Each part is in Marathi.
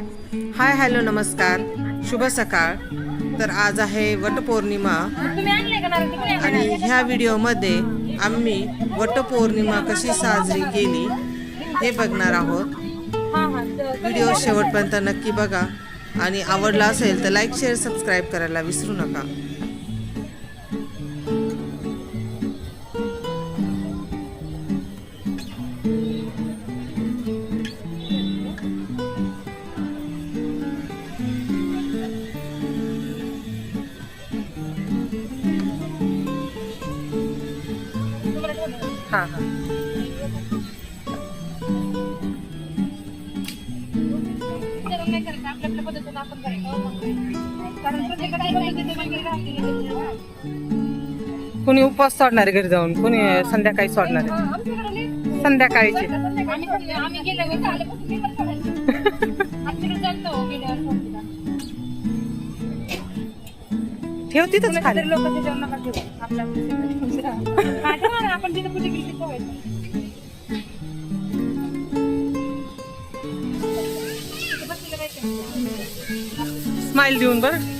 हाय हॅलो नमस्कार. शुभ सकाळ. तर आज आहे वटपौर्णिमा. आणि ह्या व्हिडिओमध्ये आम्ही वटपौर्णिमा कशी साजरी केली हे बघणार आहोत. व्हिडिओ शेवटपर्यंत नक्की बघा. आणि आवडला असेल तर लाईक शेअर सबस्क्राईब करायला विसरू नका. वेगळी राहते. कोणी उपवास सोडणार आहे घरी जाऊन कोणी संध्याकाळी सोडणार. हा. संध्याकाळीची. ठेव तिथंच खाली जेवण नका ठेवू. आपल्या ना, आपण पूजा केली. तिथं बसलेलं. स्माइल देऊन बरं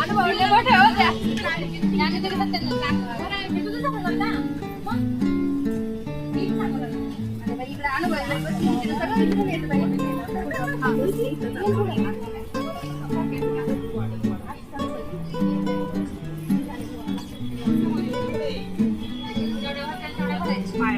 ಅನುಭವನೆ ಮೊಟ್ಟೆ ಹೌದಾ ನಾನು ತೆಗೆದತ್ತೇನೆ ಮಾಯ